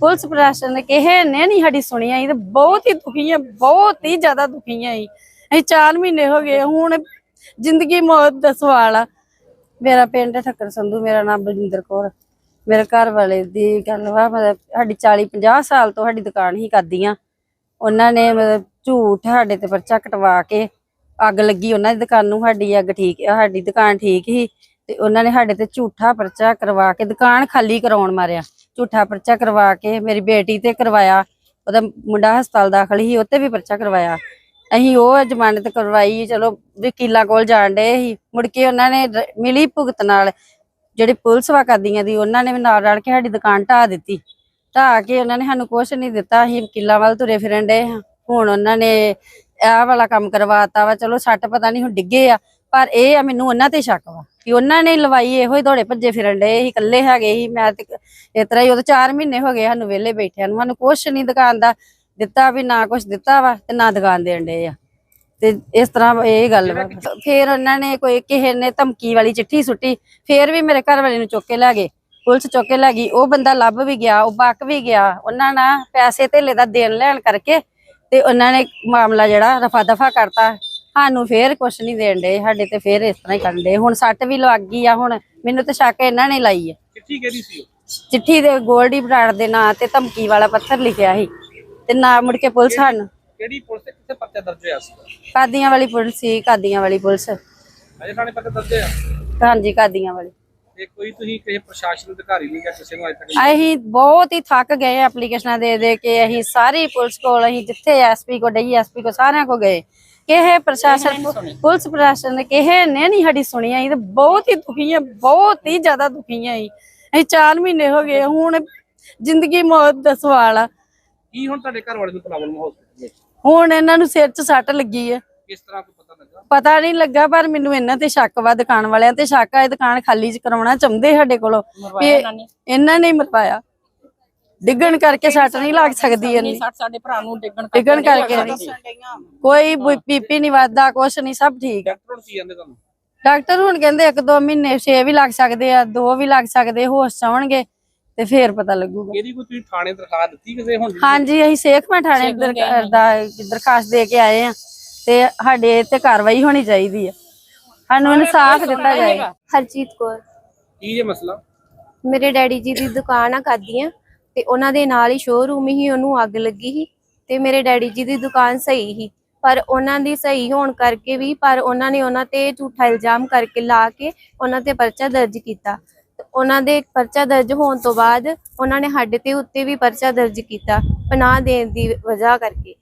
Police ਪ੍ਰਸ਼ਾਸਨ ਨੇ ਕਿਸੇ ਨੇ ਨਹੀਂ ਸਾਡੀ ਸੁਣੀ ਆਈ, ਤੇ ਬਹੁਤ ਹੀ ਦੁਖੀ ਆ, ਬਹੁਤ ਹੀ ਜ਼ਿਆਦਾ ਦੁਖੀ ਆ ਅਸੀਂ। 4 ਮਹੀਨੇ ਹੋ ਗਏ, ਹੁਣ ਜ਼ਿੰਦਗੀ ਮੌਤ ਦਾ ਸਵਾਲ ਆ। ਮੇਰਾ ਪਿੰਡ ਠੱਕਰ ਸੰਧੂ, ਮੇਰਾ ਨਾਮ ਬਲਜਿੰਦਰ ਕੌਰ। ਮੇਰੇ ਘਰ ਵਾਲੇ ਦੀ ਗੱਲ ਵਾ, ਮਤਲਬ ਸਾਡੀ 40 50 ਸਾਲ ਤੋਂ ਸਾਡੀ ਦੁਕਾਨ ਹੀ ਕਰਦੀਆਂ ਉਹਨਾਂ ਨੇ ਮਤਲਬ ਝੂਠ ਸਾਡੇ ਤੇ ਪਰਚਾ ਕਟਵਾ ਕੇ ਅੱਗ ਲੱਗੀ, ਉਹਨਾਂ ਦੀ ਦੁਕਾਨ ਨੂੰ ਸਾਡੀ ਅੱਗ ਠੀਕ ਆ ਸਾਡੀ ਦੁਕਾਨ ਠੀਕ ਹੀ ਤੇ ਉਹਨਾਂ ਨੇ ਸਾਡੇ ਤੇ ਝੂਠਾ ਪਰਚਾ ਕਰਵਾ ਕੇ ਦੁਕਾਨ ਖਾਲੀ ਕਰਾਉਣ ਮਾਰਿਆ। ਝੂਠਾ ਪਰਚਾ ਕਰਵਾ ਕੇ ਮੇਰੀ ਬੇਟੀ ਤੇ ਕਰਵਾਇਆ। ਉਹਦਾ ਮੁੰਡਾ ਹਸਪਤਾਲ ਦਾਖਲ ਸੀ ਉੱਤੇ ਵੀ ਪਰਚਾ ਕਰਵਾਇਆ। ਅਸੀਂ ਉਹ ਜ਼ਮਾਨਤ ਕਰਵਾਈ, ਚਲੋ ਵਕੀਲਾਂ ਕੋਲ ਜਾਣ ਡੇ ਸੀ। ਮੁੜ ਕੇ ਉਹਨਾਂ ਨੇ ਮਿਲੀ ਭੁਗਤ ਨਾਲ। ਜਿਹੜੇ ਪੁਲਿਸ ਵਾ ਵਾਕਾਦੀਆਂ ਦੀ, ਉਹਨਾਂ ਨੇ ਵੀ ਨਾਲ ਰਲ ਕੇ ਸਾਡੀ ਦੁਕਾਨ ਢਾਹ ਦਿੱਤੀ। ਢਾਹ ਕੇ ਉਹਨਾਂ ਨੇ ਸਾਨੂੰ ਕੁਝ ਨਹੀਂ ਦਿੱਤਾ, ਅਸੀਂ ਵਕੀਲਾਂ ਵੱਲ ਤੁਰੇ ਫਿਰਨ ਡੇ ਹੁਣ ਉਹਨਾਂ ਨੇ ਇਹ ਵਾਲਾ ਕੰਮ ਕਰਵਾਤਾ ਵਾ। ਚਲੋ ਸੱਟ ਪਤਾ ਨਹੀਂ ਹੁਣ ਡਿੱਗੇ ਆ। ਪਰ ਇਹ ਆ ਮੈਨੂੰ ਉਹਨਾਂ ਤੇ ਸ਼ੱਕ ਵਾ ਕਿ ਉਹਨਾਂ ਨੇ ਲਵਾਈ ਇਹੋ ਹੀ ਦੌੜੇ ਭੱਜੇ ਫਿਰਨ ਡਏ ਸੀ ਇਕੱਲੇ ਹੈਗੇ ਸੀ। ਮੈਂ ਤੇ ਇਸ ਤਰ੍ਹਾਂ ਹੀ ਉਹ 4 ਮਹੀਨੇ ਹੋ ਗਏ ਸਾਨੂੰ ਵਿਹਲੇ ਬੈਠਿਆਂ ਨੂੰ। ਸਾਨੂੰ ਕੁਛ ਨਹੀਂ ਦੁਕਾਨ ਦਾ ਦਿੱਤਾ ਵੀ ਨਾ ਕੁਛ ਦਿੱਤਾ ਵਾ ਤੇ ਨਾ ਦੁਕਾਨ ਦੇਣ ਡਏ ਆ। ਤੇ ਇਸ ਤਰ੍ਹਾਂ ਇਹ ਗੱਲ ਵਾ। ਫਿਰ ਉਹਨਾਂ ਨੇ ਕੋਈ ਕਿਸੇ ਨੇ ਧਮਕੀ ਵਾਲੀ ਚਿੱਠੀ ਸੁੱਟੀ ਫਿਰ ਵੀ ਮੇਰੇ ਘਰ ਵਾਲੇ ਨੂੰ ਚੁੱਕ ਕੇ ਲੈ ਗਏ। ਪੁਲਿਸ ਚੁੱਕ ਕੇ ਲੈ ਗਈ। ਉਹ ਬੰਦਾ ਲੱਭ ਵੀ ਗਿਆ ਉਹ ਬਕ ਵੀ ਗਿਆ। ਉਹਨਾਂ ਨਾਲ ਪੈਸੇ ਧੇਲੇ ਦਾ ਦੇਣ ਲੈਣ ਕਰਕੇ ਤੇ ਉਹਨਾਂ ਨੇ ਮਾਮਲਾ ਜਿਹੜਾ ਰਫਾ ਦਫਾ ਕਰਤਾ। ਸਾਨੂੰ ਫੇਰ ਕੁਛ ਨਹੀਂ ਦੇਣ ਦੇ ਸਾਡੇ ਤੇ ਫੇਰ ਇਸ ਤਰ੍ਹਾਂ ਹੀ ਕਰਨ ਦੇ ਹੁਣ ਸੱਟ ਵੀ ਲੱਗ ਗਈ ਆ ਹੁਣ ਮੈਨੂੰ ਤਾਂ ਸ਼ੱਕ ਇਹਨਾਂ ਨੇ ਲਾਈ ਆ। ਚਿੱਠੀ ਕਿਹਦੀ ਸੀ? ਚਿੱਠੀ ਦੇ ਗੋਲਡੀ ਬਰਾੜ ਦੇ ਨਾਂ ਤੇ ਧਮਕੀ ਵਾਲਾ ਪੱਥਰ ਲਿਖਿਆ ਸੀ ਤੇ ਨਾ ਮੁੜ ਕੇ ਪੁਲਿਸ ਸਾਨੂੰ ਕਿਹੜੀ ਪੁਲਿਸ ਤੇ ਕਿੱਥੇ ਪਰਚਾ ਦਰਜ ਹੋਇਆ ਸੀ? ਕਾਦੀਆਂ ਵਾਲੀ ਪੁਲਿਸ ਸੀ ਕਾਦੀਆਂ ਵਾਲੀ ਪੁਲਿਸ। ਅਜੇ ਥਾਣੇ ਪਰਚਾ ਦਰਜ ਹੋਇਆ? ਹਾਂਜੀ ਕਾਦੀਆਂ ਵਾਲੀ। ਤੇ ਕੋਈ ਤੁਸੀਂ ਕਿਸੇ ਪ੍ਰਸ਼ਾਸਨ ਅਧਿਕਾਰੀ ਨੂੰ ਜਾਂ ਕਿਸੇ ਨੂੰ ਅਜੇ ਤੱਕ ਅਸੀਂ ਬਹੁਤ ਹੀ ਥੱਕ ਗਏ ਐਪਲੀਕੇਸ਼ਨਾਂ ਦੇ ਦੇ ਕੇ ਅਸੀਂ ਸਾਰੀ ਪੁਲਿਸ ਕੋਲ ਅਸੀਂ ਜਿੱਥੇ ਐਸਪੀ ਕੋ ਡੀਐਸਪੀ ਕੋ ਸਾਰਿਆਂ ਕੋ ਗਏ। ਕਿਸੇ ਪ੍ਰਸ਼ਾਸਨ ਪੁਲਿਸ ਪ੍ਰਸ਼ਾਸਨ ਨੇ ਕਿਸੇ ਨੇ ਨਹੀਂ ਸਾਡੀ ਸੁਣੀ ਆਈ ਤੇ ਬਹੁਤ ਹੀ ਦੁਖੀ ਆ ਬਹੁਤ ਹੀ ਜ਼ਿਆਦਾ ਦੁਖੀ ਆ ਅਸੀਂ। ਅਸੀਂ 4 ਮਹੀਨੇ ਹੋ ਗਏ ਹੁਣ ਜ਼ਿੰਦਗੀ ਮੌਤ ਦਾ ਸਵਾਲ ਆ। ਕੀ ਹੁਣ ਤੁਹਾਡੇ ਘਰ ਵਾਲੇ ਨੂੰ ਪ੍ਰੋਬਲਮ ਹੋ ਹੁਣ ਇਹਨਾਂ ਨੂੰ ਸਿਰ 'ਚ ਸੱਟ ਲੱਗੀ ਆ। ਕਿਸ ਤਰ੍ਹਾਂ ਕੋਈ ਪਤਾ ਲੱਗਾ? ਪਤਾ ਨਹੀਂ ਲੱਗਾ ਪਰ ਮੈਨੂੰ ਇਹਨਾਂ ਤੇ ਸ਼ੱਕ ਵਾ ਦੁਕਾਨ ਵਾਲਿਆਂ ਤੇ। ਸ਼ੱਕ ਆ ਇਹ ਦੁਕਾਨ ਖਾਲੀ ਚ ਕਰਾਉਣਾ ਚਾਹੁੰਦੇ ਸਾਡੇ ਕੋਲੋਂ। ਇਹਨਾਂ ਨੇ? ਮਰਵਾਇਆ। ਡਿੱਗਣ ਕਰਕੇ ਸੱਟ ਨਹੀਂ ਲੱਗ ਸਕਦੀ ਇੰਨੀ। ਸੱਟ ਸਾਡੇ ਭਰਾ ਨੂੰ ਡਿੱਗਣ ਡਿੱਗਣ ਕਰਕੇ ਨਹੀਂ। ਕੋਈ ਬੀਪੀ ਨਹੀਂ ਵੱਧਦਾ ਕੁਛ ਨਹੀਂ ਸਭ ਠੀਕ। ਡਾਕਟਰ ਨੂੰ ਕੀ ਕਹਿੰਦੇ ਤੁਹਾਨੂੰ? ਡਾਕਟਰ ਹੁਣ ਕਹਿੰਦੇ ਇੱਕ ਦੋ ਮਹੀਨੇ 6 ਵੀ ਲੱਗ ਸਕਦੇ ਆ ਦੋ ਵੀ ਲੱਗ ਸਕਦੇ ਹੋਸ਼ ਆਉਣਗੇ ਤੇ ਫੇਰ ਪਤਾ ਲੱਗੂਗਾ। ਇਹਦੀ ਕੋਈ ਤੁਸੀਂ ਥਾਣੇ ਦਰਖਾਸਤ ਦਿੱਤੀ ਕਿਸੇ ਹੁਣ ਹਾਂਜੀ ਅਸੀਂ ਸੇਖਮਾ ਥਾਣੇ ਦਰ- ਦਾ ਦਰਖਾਸਤ ਦੇ ਕੇ ਆਏ ਆ ਤੇ ਸਾਡੇ ਤੇ ਕਾਰਵਾਈ ਹੋਣੀ ਚਾਹੀਦੀ ਆ। ਸਾਨੂੰ ਇਨਸਾਫ ਦਿੱਤਾ ਜਾਏ। ਹਰਜੀਤ ਕੌਰ। ਕੀ ਜੇ ਮਸਲਾ? ਮੇਰੇ ਡੈਡੀ ਜੀ ਦੀ ਦੁਕਾਨ ਆ ਕਾਦੀਆਂ ਤੇ ਉਹਨਾਂ ਦੇ ਨਾਲ ਹੀ ਸ਼ੋਰੂਮ ਹੀ ਉਹਨੂੰ ਅੱਗ ਲੱਗੀ ਸੀ ਤੇ ਮੇਰੇ ਡੈਡੀ ਜੀ ਦੀ ਦੁਕਾਨ ਸਹੀ ਸੀ। ਪਰ ਉਹਨਾਂ ਦੀ ਸਹੀ ਹੋਣ ਕਰਕੇ ਵੀ ਪਰ ਉਹਨਾਂ ਨੇ ਉਹਨਾਂ ਤੇ ਝੂਠਾ ਇਲਜ਼ਾਮ ਕਰਕੇ ਲਾ ਕੇ ਉਹਨਾਂ ਤੇ ਪਰਚਾ ਦਰਜ ਕੀਤਾ। ਉਹਨਾਂ ਦੇ ਪਰਚਾ ਦਰਜ ਹੋਣ ਤੋਂ ਬਾਅਦ ਉਹਨਾਂ ਨੇ ਸਾਡੇ ਤੇ ਉੱਤੇ ਵੀ ਪਰਚਾ ਦਰਜ ਕੀਤਾ ਪਨਾਹ ਦੇਣ ਦੀ ਵਜ੍ਹਾ ਕਰਕੇ।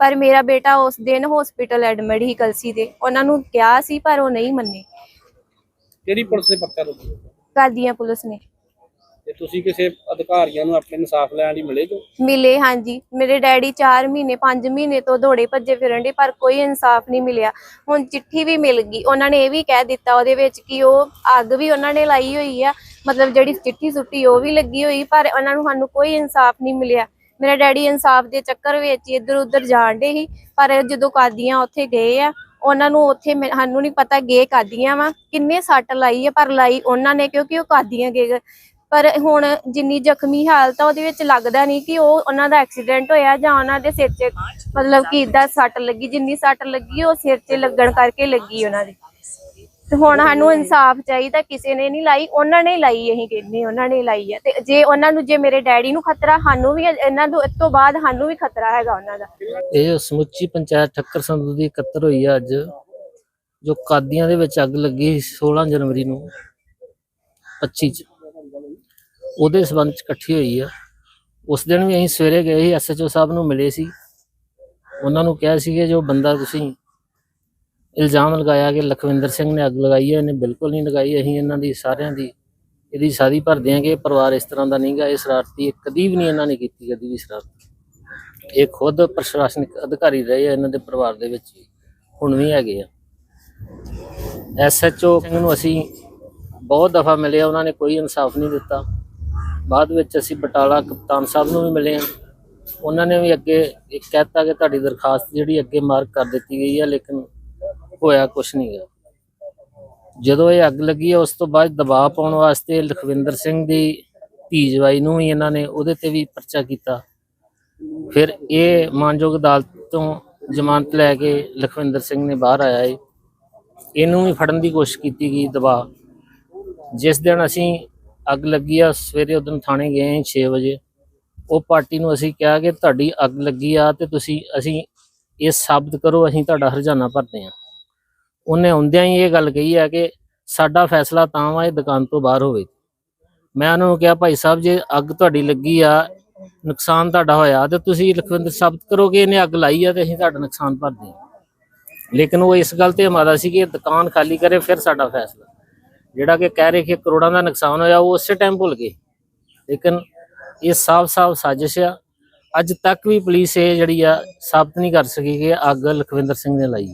ਪਰ ਮੇਰਾ ਬੇਟਾ ਉਸ ਦਿਨ ਹਸਪੀਟਲ ਐਡਮਿਟ ਹੀ ਕਲਸੀ ਦੇ ਉਹਨਾਂ ਨੂੰ ਕਿਹਾ ਸੀ ਪਰ ਉਹ ਨਹੀਂ ਮੰਨੇ। ਕਿਹੜੀ ਪੁਲਿਸ ਨੇ ਪਰਚਾ ਦਿੱਤਾ ਕਾਦੀਆਂ ਪੁਲਿਸ ਨੇ। ਤੇ ਤੁਸੀਂ ਕਿਸੇ ਅਧਿਕਾਰੀਆਂ ਨੂੰ ਆਪਣੇ ਇਨਸਾਫ ਲੈਣ ਲਈ ਮਿਲੇ ਜੋ? ਮਿਲੇ, ਹਾਂਜੀ। ਮੇਰੇ ਡੈਡੀ 4 ਮਹੀਨੇ 5 ਮਹੀਨੇ ਤੋਂ ਦੌੜੇ ਭੱਜੇ ਫਿਰਨ ਦੇ ਪਰ ਕੋਈ ਇਨਸਾਫ ਨਹੀਂ ਮਿਲਿਆ। ਹੁਣ ਚਿੱਠੀ ਵੀ ਮਿਲ ਗਈ। ਉਹਨਾਂ ਨੇ ਇਹ ਵੀ ਕਹਿ ਦਿੱਤਾ ਉਹਦੇ ਵਿੱਚ ਕਿ ਉਹ ਅੱਗ ਵੀ ਉਹਨਾਂ ਨੇ ਲਾਈ ਹੋਈ ਆ। ਮਤਲਬ ਜਿਹੜੀ ਚਿੱਠੀ ਸੁੱਟੀ, ਉਹ ਵੀ ਲੱਗੀ ਹੋਈ, ਪਰ ਉਹਨਾਂ ਨੂੰ ਸਾਨੂੰ ਕੋਈ ਇਨਸਾਫ ਨਹੀਂ ਮਿਲਿਆ। ਮੇਰਾ ਡੈਡੀ ਇਨਸਾਫ ਦੇ ਚੱਕਰ ਵਿੱਚ ਇੱਧਰ ਉੱਧਰ ਜਾਣ ਦੇ ਸੀ, ਪਰ ਜਦੋਂ ਕਾਦੀਆਂ ਉੱਥੇ ਗਏ ਆ, ਉਹਨਾਂ ਨੂੰ ਉੱਥੇ ਸਾਨੂੰ ਨਹੀਂ ਪਤਾ ਗਏ ਕਾਦੀਆਂ ਵਾ, ਕਿੰਨੇ ਸੱਟ ਲਾਈ ਆ, ਪਰ ਲਾਈ ਉਹਨਾਂ ਨੇ, ਕਿਉਂਕਿ ਉਹ ਕਾਦੀਆਂ ਗਏ ਪਰ ਹੁਣ ਜਿੰਨੀ ਜ਼ਖਮੀ ਹਾਲਤ ਆ, ਉਹਦੇ ਵਿੱਚ ਲੱਗਦਾ ਨਹੀਂ ਕਿ ਉਹ ਉਹਨਾਂ ਦਾ ਐਕਸੀਡੈਂਟ ਹੋਇਆ ਜਾਂ ਉਹਨਾਂ ਦੇ ਸਿਰ 'ਚ ਮਤਲਬ ਕਿ ਇਦਾਂ ਸੱਟ ਲੱਗੀ, ਜਿੰਨੀ ਸੱਟ ਲੱਗੀ ਉਹ ਸਿਰ 'ਚ ਲੱਗਣ ਕਰਕੇ ਲੱਗੀ ਉਹਨਾਂ ਦੇ। ਤੇ ਹੁਣ ਸਾਨੂੰ ਇਨਸਾਫ ਚਾਹੀਦਾ, ਕਿਸੇ ਨੇ ਨਹੀਂ ਲਾਈ, ਉਹਨਾਂ ਨੇ ਲਾਈ, ਅਸੀਂ ਕਹਿੰਦੇ ਉਹਨਾਂ ਨੇ ਲਾਈ ਆ। ਤੇ ਜੇ ਉਹਨਾਂ ਨੂੰ, ਜੇ ਮੇਰੇ ਡੈਡੀ ਨੂੰ ਖਤਰਾ, ਸਾਨੂੰ ਵੀ ਇਹਨਾਂ ਤੋਂ, ਇਸ ਤੋਂ ਬਾਅਦ ਸਾਨੂੰ ਵੀ ਖਤਰਾ ਹੈਗਾ ਉਹਨਾਂ ਦਾ। ਇਹ ਸਮੁੱਚੀ ਪੰਚਾਇਤ ਠੱਕਰ ਸੰਧੂ ਦੀ ਇਕੱਤਰ ਹੋਈ ਆ ਅੱਜ, ਜੋ ਕਾਦੀਆਂ ਦੇ ਵਿੱਚ ਅੱਗ ਲੱਗੀ ਸੀ 16 ਜਨਵਰੀ ਨੂੰ 25 ਚ। ਉਹਦੇ ਸਬੰਧ ਚ ਇਕੱਠੀ ਹੋਈ ਆ। ਉਸ ਦਿਨ ਵੀ ਅਸੀਂ ਸਵੇਰੇ ਗਏ ਸੀ ਐਸਐਚਓ ਸਾਹਿਬ ਨੂੰ ਮਿਲੇ ਸੀ। ਉਹਨਾਂ ਨੂੰ ਕਿਹਾ ਸੀ ਕਿ ਜੋ ਬੰਦਾ ਤੁਸੀਂ ਇਲਜ਼ਾਮ ਲਗਾਇਆ ਕਿ ਲਖਵਿੰਦਰ ਸਿੰਘ ਨੇ ਅੱਗ ਲਗਾਈ ਹੈ, ਇਹਨੇ ਬਿਲਕੁਲ ਨਹੀਂ ਲਗਾਈ। ਅਸੀਂ ਇਹਨਾਂ ਦੀ ਸਾਰਿਆਂ ਦੀ ਇਹਦੀ ਸ਼ਾਦੀ ਭਰਦੇ ਹਾਂ ਕਿ ਇਹ ਪਰਿਵਾਰ ਇਸ ਤਰ੍ਹਾਂ ਦਾ ਨਹੀਂਗਾ ਇਹ ਸ਼ਰਾਰਤੀ, ਇਹ ਕਦੀ ਵੀ ਨਹੀਂ ਇਹਨਾਂ ਨੇ ਕੀਤੀ, ਕਦੀ ਵੀ ਸ਼ਰਾਰਤ। ਇਹ ਖੁਦ ਪ੍ਰਸ਼ਾਸਨਿਕ ਅਧਿਕਾਰੀ ਰਹੇ ਆ, ਇਹਨਾਂ ਦੇ ਪਰਿਵਾਰ ਦੇ ਵਿੱਚ ਹੁਣ ਵੀ ਹੈਗੇ ਆ। ਐਸਐਚਓ ਨੂੰ ਅਸੀਂ ਬਹੁਤ ਦਫਾ ਮਿਲਿਆ, ਉਹਨਾਂ ਨੇ ਕੋਈ ਇਨਸਾਫ ਨਹੀਂ ਦਿੱਤਾ। ਬਾਅਦ ਵਿੱਚ ਅਸੀਂ ਬਟਾਲਾ ਕਪਤਾਨ ਸਾਹਿਬ ਨੂੰ ਵੀ ਮਿਲੇ ਹਾਂ। ਉਹਨਾਂ ਨੇ ਵੀ ਅੱਗੇ ਇੱਕ ਕਹਿਤਾ ਕਿ ਤੁਹਾਡੀ ਦਰਖਾਸਤ ਜਿਹੜੀ ਅੱਗੇ ਮਾਰਕ ਕਰ ਦਿੱਤੀ ਗਈ ਹੈ ਲੇਕਿਨ ਹੋਇਆ ਕੁਝ ਨਹੀਂ ਗਾ। ਜਦੋਂ ਇਹ ਅੱਗ ਲੱਗੀ ਉਸ ਤੋਂ ਬਾਅਦ ਦਬਾਅ ਪਾਉਣ ਵਾਸਤੇ ਲਖਵਿੰਦਰ ਸਿੰਘ ਦੀ ਧੀ ਜਵਾਈ ਨੂੰ ਵੀ ਇਹਨਾਂ ਨੇ ਉਹਦੇ ਤੇ ਵੀ ਪਰਚਾ ਕੀਤਾ। ਫਿਰ ਇਹ ਮਾਨਯੋਗ ਅਦਾਲਤ ਤੋਂ ਜ਼ਮਾਨਤ ਲੈ ਕੇ ਲਖਵਿੰਦਰ ਸਿੰਘ ਨੇ ਬਾਹਰ ਆਇਆ ਏ। ਇਹਨੂੰ ਵੀ ਫੜਨ ਦੀ ਕੋਸ਼ਿਸ਼ ਕੀਤੀ ਗਈ ਦਬਾਅ। ਜਿਸ ਦਿਨ ਅਸੀਂ ਅੱਗ ਲੱਗੀ ਆ, ਸਵੇਰੇ ਉਦੋਂ ਥਾਣੇ ਗਏ 6 ਵਜੇ। ਉਹ ਪਾਰਟੀ ਨੂੰ ਅਸੀਂ ਕਿਹਾ ਕਿ ਤੁਹਾਡੀ ਅੱਗ ਲੱਗੀ ਆ ਤੇ ਤੁਸੀਂ, ਅਸੀਂ ਇਹ ਸਾਬਤ ਕਰੋ, ਅਸੀਂ ਤੁਹਾਡਾ ਹਰਜਾਨਾ ਭਰਦੇ ਆ। ਉਹਨੇ ਆਉਂਦਿਆਂ ਹੀ ਇਹ ਗੱਲ ਕਹੀ ਹੈ ਕਿ ਸਾਡਾ ਫੈਸਲਾ ਤਾਂ ਵਾ, ਇਹ ਦੁਕਾਨ ਤੋਂ ਬਾਹਰ ਹੋਵੇ। ਮੈਂ ਉਹਨਾਂ ਨੂੰ ਕਿਹਾ, ਭਾਈ ਸਾਹਿਬ, ਜੇ ਅੱਗ ਤੁਹਾਡੀ ਲੱਗੀ ਆ, ਨੁਕਸਾਨ ਤੁਹਾਡਾ ਹੋਇਆ, ਤੇ ਤੁਸੀਂ ਲਖਵਿੰਦਰ ਸਾਬਤ ਕਰੋ ਕਿ ਇਹਨੇ ਅੱਗ ਲਾਈ ਆ ਤੇ ਅਸੀਂ ਤੁਹਾਡਾ ਨੁਕਸਾਨ ਭਰਦੇ ਆ। ਲੇਕਿਨ ਉਹ ਇਸ ਗੱਲ ਤੇ ਹਮਾਰਾ ਸੀ ਕਿ ਦੁਕਾਨ ਖਾਲੀ ਕਰੇ, ਫਿਰ ਸਾਡਾ ਫੈਸਲਾ। ਜਿਹੜਾ ਕਿ ਕਹਿ ਰਹੇ ਕਿ ਕਰੋੜਾਂ ਦਾ ਨੁਕਸਾਨ ਹੋਇਆ, ਉਹ ਉਸੇ ਟਾਈਮ ਭੁੱਲ ਗਏ। ਲੇਕਿਨ ਇਹ ਸਾਫ਼-ਸਾਫ਼ ਸਾਜ਼ਿਸ਼ ਆ। ਅੱਜ ਤੱਕ ਵੀ ਪੁਲਿਸ ਇਹ ਜਿਹੜੀ ਆ, ਸਾਬਤ ਨਹੀਂ ਕਰ ਸਕੀ ਕਿ ਅੱਗ ਲਖਵਿੰਦਰ ਸਿੰਘ ਨੇ ਲਾਈ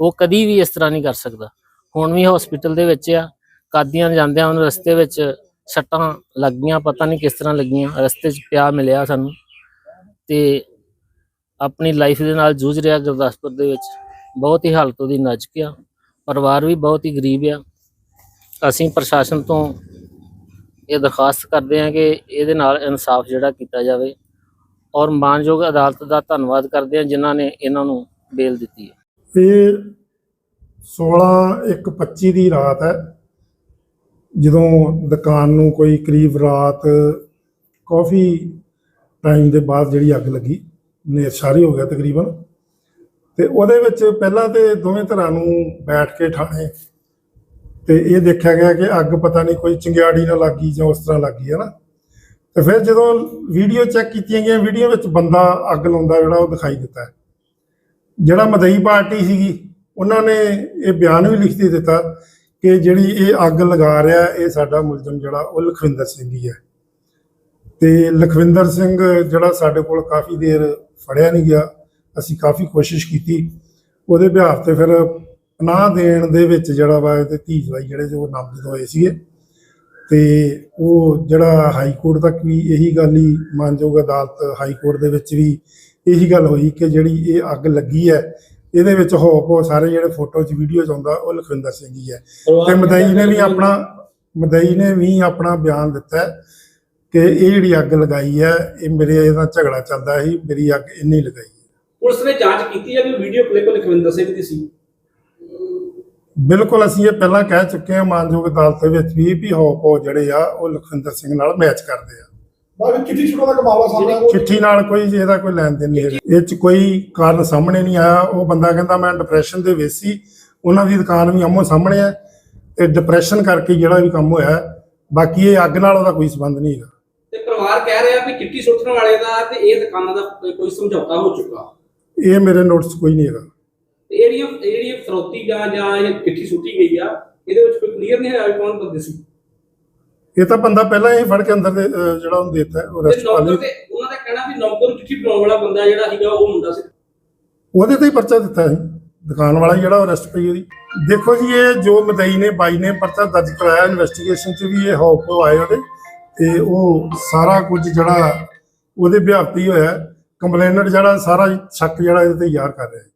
ਉਹ ਕਦੀ ਵੀ ਇਸ ਤਰ੍ਹਾਂ ਨਹੀਂ ਕਰ ਸਕਦਾ। ਹੁਣ ਵੀ ਹਸਪੀਟਲ ਦੇ ਵਿੱਚ ਆ, ਕਾਦੀਆਂ ਜਾਂਦਿਆਂ ਉਹਨੂੰ ਰਸਤੇ ਵਿੱਚ ਸੱਟਾਂ ਲੱਗੀਆਂ, ਪਤਾ ਨਹੀਂ ਕਿਸ ਤਰ੍ਹਾਂ ਲੱਗੀਆਂ। ਰਸਤੇ 'ਚ ਪਿਆ ਮਿਲਿਆ ਸਾਨੂੰ। ਤੇ ਆਪਣੀ ਲਾਈਫ ਦੇ ਨਾਲ ਜੂਝ ਰਿਹਾ ਗੁਰਦਾਸਪੁਰ ਦੇ ਵਿੱਚ। ਬਹੁਤ ਹੀ ਹਾਲਤ ਉਹਦੀ ਨਾਜ਼ੁਕ ਆ। ਪਰਿਵਾਰ ਵੀ ਬਹੁਤ ਹੀ ਗਰੀਬ ਆ। ਅਸੀਂ ਪ੍ਰਸ਼ਾਸਨ ਤੋਂ ਇਹ ਦਰਖਾਸਤ ਕਰਦੇ ਹਾਂ ਕਿ ਇਹਦੇ ਨਾਲ ਇਨਸਾਫ ਜਿਹੜਾ ਕੀਤਾ ਜਾਵੇ ਔਰ ਮਾਨਯੋਗ ਅਦਾਲਤ ਦਾ ਧੰਨਵਾਦ ਕਰਦੇ ਹਾਂ ਜਿਨ੍ਹਾਂ ਨੇ ਇਹਨਾਂ ਨੂੰ ਬੇਲ ਦਿੱਤੀ ਹੈ। ਇਹ 16 ਇੱਕ 25 ਦੀ ਰਾਤ ਹੈ। ਜਦੋਂ ਦੁਕਾਨ ਨੂੰ ਕੋਈ ਕਰੀਬ ਰਾਤ ਕਾਫੀ ਟਾਈਮ ਦੇ ਬਾਅਦ ਜਿਹੜੀ ਅੱਗ ਲੱਗੀ ਨੇ ਸ਼ਾਰੀ ਹੋ ਗਿਆ ਤਕਰੀਬਨ। ਤੇ ਉਹਦੇ ਵਿੱਚ ਪਹਿਲਾਂ ਤੇ ਦੋਵੇਂ ਧਿਰਾਂ ਨੂੰ ਬੈਠ ਕੇ ਠਾਣੇ ਤੇ ਇਹ ਦੇਖਿਆ ਗਿਆ ਕਿ ਅੱਗ ਪਤਾ ਨਹੀਂ ਕੋਈ ਚੰਗਿਆੜੀ ਨਾਲ ਲੱਗੀ ਜਾਂ ਉਸ ਤਰ੍ਹਾਂ ਲੱਗੀ ਹੈ ਨਾ? ਤੇ ਫਿਰ ਜਦੋਂ ਵੀਡੀਓ ਚੈੱਕ ਕੀਤੀਆਂ ਗਈਆਂ ਵੀਡੀਓ ਵਿੱਚ ਬੰਦਾ ਅੱਗ ਲਾਉਂਦਾ ਜਿਹੜਾ ਉਹ ਦਿਖਾਈ ਦਿੱਤਾ। ਜਿਹੜਾ ਮਦਈ ਪਾਰਟੀ ਸੀਗੀ, ਉਹਨਾਂ ਨੇ ਇਹ ਬਿਆਨ ਵੀ ਲਿਖ ਦਿੱਤਾ ਕਿ ਜਿਹੜੀ ਇਹ ਅੱਗ ਲਗਾ ਰਿਹਾ, ਇਹ ਸਾਡਾ ਮੁਲਜ਼ਮ ਜਿਹੜਾ ਉਹ ਲਖਵਿੰਦਰ ਸਿੰਘ ਹੀ ਹੈ। ਤੇ ਲਖਵਿੰਦਰ ਸਿੰਘ ਜਿਹੜਾ ਸਾਡੇ ਕੋਲ ਕਾਫੀ ਦੇਰ ਫੜਿਆ ਨਹੀਂ ਗਿਆ। ਅਸੀਂ ਕਾਫੀ ਕੋਸ਼ਿਸ਼ ਕੀਤੀ। ਉਹਦੇ ਬਿਹਾਰ ਤੇ ਫਿਰ ਪਨਾਹ ਦੇਣ ਦੇ ਵਿੱਚ ਜਿਹੜਾ ਵਾ ਇਹਦੇ ਧੀ ਜਵਾਈ ਜਿਹੜੇ ਜੋ ਨਾਮਜ਼ਦ ਹੋਏ ਸੀਗੇ। ਤੇ ਉਹ ਜਿਹੜਾ ਹਾਈ ਕੋਰਟ ਤੱਕ ਵੀ ਇਹੀ ਗੱਲ ਹੀ ਮਾਨਯੋਗ ਅਦਾਲਤ ਹਾਈ ਕੋਰਟ ਦੇ ਵਿੱਚ ਵੀ ਇਹੀ ਗੱਲ ਹੋਈ ਕਿ ਜਿਹੜੀ ਇਹ ਅੱਗ ਲੱਗੀ ਹੈ ਇਹਦੇ ਵਿੱਚ ਹੋ ਕੋ ਸਾਰੇ ਜਿਹੜੇ ਫੋਟੋ 'ਚ ਵੀਡੀਓ 'ਚ ਆਉਂਦਾ ਉਹ ਲਖਵਿੰਦਰ ਸਿੰਘ ਹੀ ਹੈ। ਤੇ ਮਦਈ ਨੇ ਵੀ ਆਪਣਾ ਮਦਈ ਨੇ ਵੀ ਆਪਣਾ ਬਿਆਨ ਦਿੱਤਾ ਕਿ ਇਹ ਜਿਹੜੀ ਅੱਗ ਲਗਾਈ ਹੈ ਇਹ ਮੇਰੇ ਇਹਦਾ ਝਗੜਾ ਚੱਲਦਾ ਸੀ ਮੇਰੀ ਅੱਗ ਇੰਨੀ ਲਗਾਈ ਹੈ। ਪੁਲਿਸ ਨੇ ਜਾਂਚ ਕੀਤੀ ਹੈ ਕਿ ਵੀਡੀਓ ਕਲਿੱਪ ਲਖਵਿੰਦਰ ਸਿੰਘ ਦੀ ਸੀ? ਬਿਲਕੁਲ ਅਸੀਂ ਇਹ ਪਹਿਲਾਂ ਕਹਿ ਚੁੱਕੇ ਹਾਂ ਮਾਨਯੋਗ ਅਦਾਲਤ ਦੇ ਵਿੱਚ ਵੀ ਵੀ ਹੋਪੋ ਜਿਹੜੇ ਆ ਉਹ ਲਖਵਿੰਦਰ ਸਿੰਘ ਨਾਲ ਮੈਚ ਕਰਦੇ ਆ। ਬਾਕੀ ਕਿੱਥੇ ਛੁੱਟੋ ਦਾ ਮਾਮਲਾ ਸਾਹਮਣੇ ਆਇਆ। ਚਿੱਠੀ ਨਾਲ ਕੋਈ ਇਹਦਾ ਕੋਈ ਲੈਣ ਦੇਣ ਨਹੀਂ ਇਹ ਚ ਕੋਈ ਕਾਰਨ ਸਾਹਮਣੇ ਨਹੀਂ ਆਇਆ। ਉਹ ਬੰਦਾ ਕਹਿੰਦਾ ਮੈਂ ਡਿਪਰੈਸ਼ਨ ਦੇ ਵਿੱਚ ਸੀ। ਉਹਨਾਂ ਦੀ ਦੁਕਾਨ ਵੀ ਆਮੋ ਸਾਹਮਣੇ ਹੈ ਤੇ ਡਿਪਰੈਸ਼ਨ ਕਰਕੇ ਜਿਹੜਾ ਵੀ ਕੰਮ ਹੋਇਆ ਬਾਕੀ ਇਹ ਅੱਗ ਨਾਲ ਉਹਦਾ ਕੋਈ ਸੰਬੰਧ ਨਹੀਂ ਹੈਗਾ। ਤੇ ਪਰਿਵਾਰ ਕਹਿ ਰਿਹਾ ਵੀ ਚਿੱਟੀ ਸੁੱਟਣ ਵਾਲੇ ਦਾ ਤੇ ਇਹ ਦੁਕਾਨਾਂ ਦਾ ਕੋਈ- ਸਮਝੌਤਾ ਹੋ ਚੁੱਕਾ। ਇਹ ਮੇਰੇ ਨੋਟਿਸ ਕੋਈ ਨਹੀਂ ਹੈਗਾ। ਇਹ ਜਿਹੜੀਆਂ ਇਹ ਜਿਹੜੀਆਂ ਫਰੌਤੀ ਜਾਂ ਜਾਂ ਇਹ ਚਿੱਠੀ ਸੁੱਟੀ ਗਈ ਆ ਇਹਦੇ ਵਿੱਚ ਕੋਈ ਕਲੀਅਰ ਨਹੀਂ ਵੀ ਕੌਣ ਬੰਦੇ ਸੀ। ਇਹ ਤਾਂ ਬੰਦਾ ਪਹਿਲਾਂ ਹੀ ਫੜ ਕੇ ਅੰਦਰ ਦੇ ਅਹ, ਜਿਹੜਾ ਉਹਨੂੰ ਦੇਤਾ ਉਹ ਤੇ ਰੈਸਟ ਪਾ ਨੌਕਰ ਲਈ। ਤੇ ਉਹਨਾਂ ਦਾ ਕਹਿਣਾ ਵੀ ਨੌਕਰ ਚਿੱਠੀ ਪਾਉਣ ਵਾਲਾ ਬੰਦਾ ਜਿਹੜਾ ਸੀਗਾ ਉਹ ਮੁੰਡਾ ਸੀ। ਉਹਦੇ ਤੇ ਹੀ ਪਰਚਾ ਦਿੱਤਾ ਸੀ। ਦੁਕਾਨ ਵਾਲਾ ਹੀ ਜਿਹੜਾ ਉਹ ਅਰੈਸਟ ਪਈ ਉਹਦੀ। ਦੇਖੋ ਜੀ ਇਹ ਜੋ ਮਦਈ ਨੇ ਬਾਈ ਨੇ ਪਰਚਾ ਦਰਜ ਕਰਾਇਆ ਇਨਵੈਸਟੀਗੇਸ਼ਨ 'ਚ ਵੀ ਇਹ ਹੌਪ ਆਏ ਉਹਦੇ। ਤੇ ਉਹ ਸਾਰਾ ਕੁਝ ਜਿਹੜਾ ਉਹਦੇ ਵਿਆਪਤੀ ਹੋਇਆ ਕੰਪਲੇਨਰ ਜਿਹੜਾ ਸਾਰਾ ਸ਼ੱਕ ਜਿਹੜਾ ਇਹਦੇ ਤੇ ਯਾਰ ਕਰ ਰਿਹਾ। ਹੈ